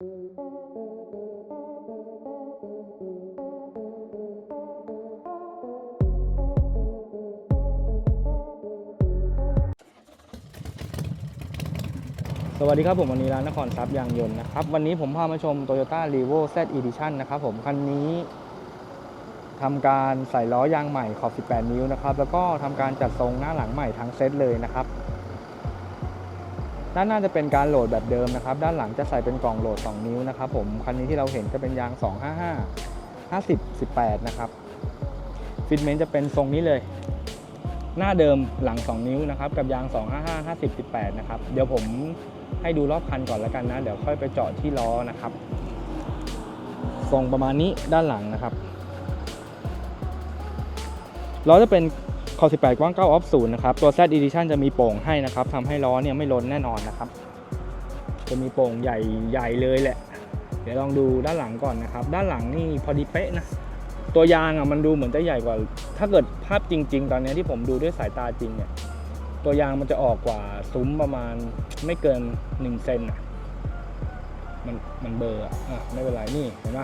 สวัสดีครับผมวันนี้ร้านนครทรัพย์ยางยนต์นะครับ วันนี้ผมพามาชม Toyota r e v o Z Edition นะครับผมคันนี้ทำการใส่ล้อยางใหม่ขอบ 18 นิ้วนะครับ แล้วก็ทำการจัดทรงหน้าหลังใหม่ทั้งเซตเลยนะครับ ด้านหน้าจะเป็นการโหลดแบบเดิมนะครับ ด้านหลังจะใส่เป็นกล่องโหลด 2 นิ้วนะครับผม คันนี้ที่เราเห็นจะเป็นยาง 255 50 18 นะครับ ฟิตเมนต์จะเป็นทรงนี้เลย หน้าเดิมหลัง 2 นิ้วนะครับ กับยาง 255 50 18 นะครับ เดี๋ยวผมให้ดูรอบคันก่อนแล้วกันนะ เดี๋ยวค่อยไปเจาะที่ล้อนะครับ ทรงประมาณนี้ด้านหลังนะครับ ล้อจะเป็น คอ18กว้าง9ออฟ0นะครับ ตัว Z Edition จะมีโป่งให้นะครับทำให้ล้อเนี่ยไม่ล้นแน่นอนนะครับ จะมีโป่งใหญ่ใหญ่เลยแหละ เดี๋ยวลองดูด้านหลังก่อนนะครับ ด้านหลังนี่พอดีเป๊ะนะ ตัวยางอะมันดูเหมือนจะใหญ่กว่า ถ้าเกิดภาพจริง ๆ ตอนนี้ที่ผมดูด้วยสายตาจริงเนี่ย ตัวยางมันจะออกกว่าซุ้มประมาณไม่เกิน1เซนอะ มันมันเบลอร์อะอะไม่เป็นไรนี่เห็นไหม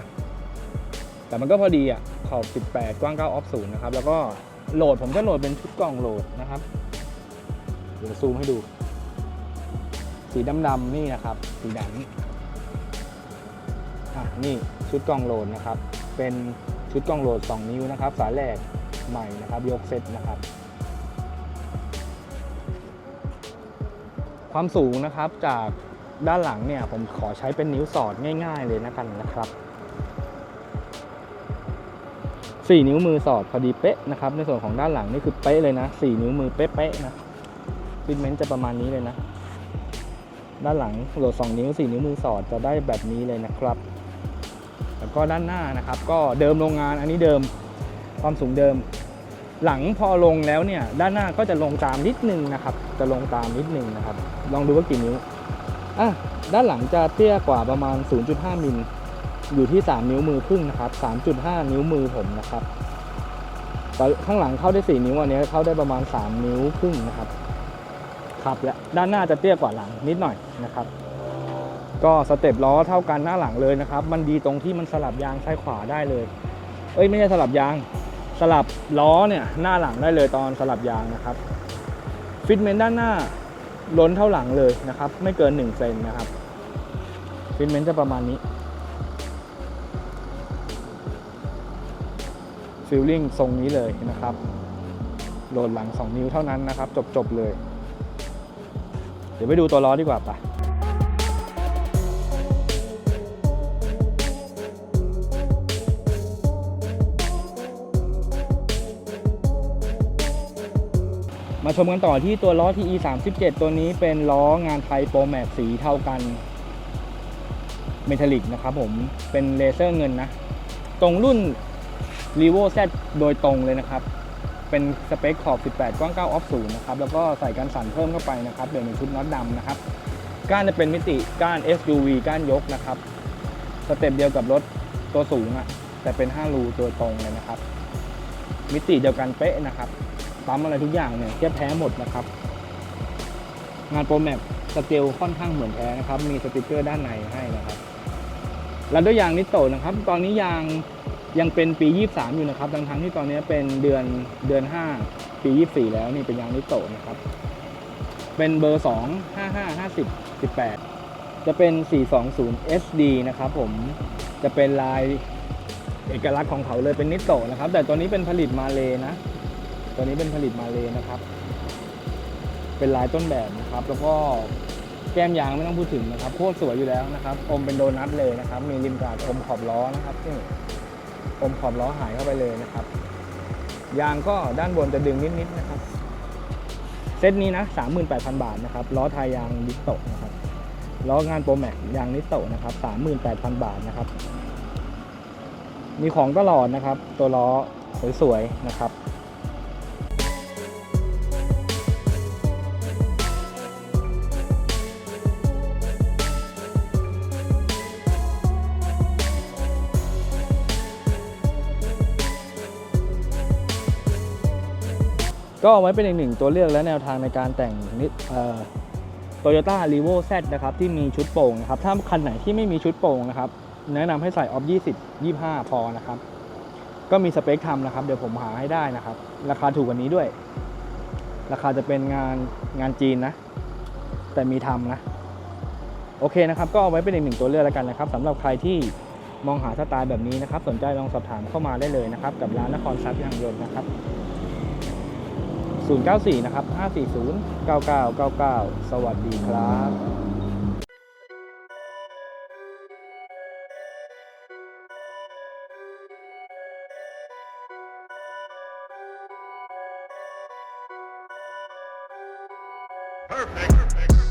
แต่มันก็พอดีอะขอบ 18 กว้าง9ออฟ0นะครับ แล้วก็ โหลดผมจะโหลดเป็นชุดกล่องโหลดนะครับ เดี๋ยวซูมให้ดู สีดำๆนี่นะครับ สีดำอะนี่ชุดกล่องโหลดนะครับ เป็นชุดกล่องโหลด 2 นิ้วนะครับ สายแรกใหม่นะครับ ยกเซตนะครับ ความสูงนะครับจากด้านหลังเนี่ยผมขอใช้เป็นนิ้วสอดง่าย ๆ เลยนะกันนะครับ 4 นิ้วมือสอดพอดีเป๊ะนะครับ ในส่วนของด้านหลังนี่คือเป๊ะเลยนะ 4 นิ้วมือเป๊ะๆนะฟิตเมนต์จะประมาณนี้เลยนะ ด้านหลังโหลด 2 นิ้ว 4 นิ้วมือสอดจะได้แบบนี้เลยนะครับ แล้วก็ด้านหน้านะครับ ก็เดิมโรงงานอันนี้เดิมความสูงเดิม หลังพอลงแล้วเนี่ย ด้านหน้าก็จะลงตามนิดนึงนะครับ จะลงตามนิดนึงนะครับ ลองดูว่ากี่นิ้วอะด้านหลังจะเตี้ยกว่าประมาณ 0.5มิล อยู่ที่ 3 นิ้วมือครึ่งนะครับ 3.5 นิ้วมือผมนะครับข้างหลังเข้าได้ 4 นิ้วอันนี้เข้าได้ประมาณ 3 นิ้วครึ่งนะครับครับและด้านหน้าจะเตี้ยกว่าหลังนิดหน่อยนะครับ ก็สเต็ปล้อเท่ากันหน้าหลังเลยนะครับ มันดีตรงที่มันสลับยางซ้ายขวาได้เลย เอ้ยไม่ใช่สลับยาง สลับล้อเนี่ยหน้าหลังได้เลยตอนสลับยางนะครับฟิตเมนต์ด้านหน้าล้นเท่าหลังเลยนะครับ ไม่เกิน1เซนนะครับฟิตเมนต์จะประมาณนี้ ฟิลลิ่งทรงนี้เลยนะครับโหลดหลัง 2 นิ้วเท่านั้นนะครับ จบ ๆ เลย เดี๋ยวไปดูตัวล้อดีกว่าปะมาชมกันต่อที่ตัวล้อ TE 3 7ตัวนี้เป็นล้องานไทยโปรแม็กสีเท่ากันเมทัลลิกนะครับผมเป็นเลเซอร์เงินนะ ตรงรุ่น r e v o Z โดยตรงเลยนะครับ เป็นสเปคขอบ 18 กว้าง 9 ออฟ 0 นะครับ แล้วก็ใส่กันสั่นเพิ่มเข้าไปนะครับเปลี่ยนเป็นชุดน็อตดำนะครับ ก้านจะเป็นมิติก้าน SUV ก้านยกนะครับ สเต็ปเดียวกับรถตัวสูงอะ่ะแต่เป็น 5 รูตัวตรงเลยนะครับ มิติเดียวกันเป๊ะนะครับ ปั๊มอะไรทุกอย่างเนี่ยเทียบแท้หมดนะครับ งานโปรแมปสเกลค่อนข้างเหมือนแท้นะครับ มีสติกเกอร์ด้านในให้นะครับ แล้วด้วยยางนิโตะนะครับ ตอนนี้ยาง ยังเป็นปี 23 อยู่นะครับทั้งทั้งๆที่ตอนนี้เป็นเดือนเดือน 5 ปี 24 แล้วนี่เป็นยางนิโตะนะครับ เป็นเบอร์ 2 55 50 18 จะเป็น 420 SD นะครับผม จะเป็นลายเอกลักษณ์ของเขาเลยเป็นนิโตะนะครับ แต่ตัวนี้เป็นผลิตมาเลยนะ ตัวนี้เป็นผลิตมาเลยนะครับ เป็นลายต้นแบบนะครับ แล้วก็แก้มยางไม่ต้องพูดถึงนะครับ โคตรสวยอยู่แล้วนะครับ อมเป็นโดนัทเลยนะครับ มีริมกาดอมขอบล้อนะครับนี่ มขอบล้อหายเข้าไปเลยนะครับ ยางก็ด้านบนจะดึงนิดๆนะครับ เซตนี้นะ38,000 บาทนะครับล้อไทยยางนิโตนะครับล้องานโปรแม็กยางนิโตนะครับ38,000 บาทนะครับ มีของตลอดนะครับ ตัวล้อสวยๆนะครับ ก็เอาไว้เป็นอีกหนึ่งตัวเลือกและแนวทางในการแต่งนิดเอ่อ Toyota r e v o Z นะครับที่มีชุดโป่งนะครับถ้าคันไหนที่ไม่มีชุดโป่งนะครับแนะนำให้ใส่ออฟ20 25 พอนะครับ ก็มีสเปคทำนะครับ เดี๋ยวผมหาให้ได้นะครับ ราคาถูกกว่านี้ด้วย ราคาจะเป็นงานงานจีนนะ แต่มีทำนะ โอเคนะครับ ก็เอาไว้เป็นอีกหนึ่งตัวเลือกแล้วกันนะครับสำหรับใครที่มองหาสไตล์แบบนี้นะครับ สนใจลองสอบถามเข้ามาได้เลยนะครับ กับร้านนครทรัพย์ยางยนต์นะครับ 094 นะครับ 540 9999 สวัสดีครับ Perfect. perfect.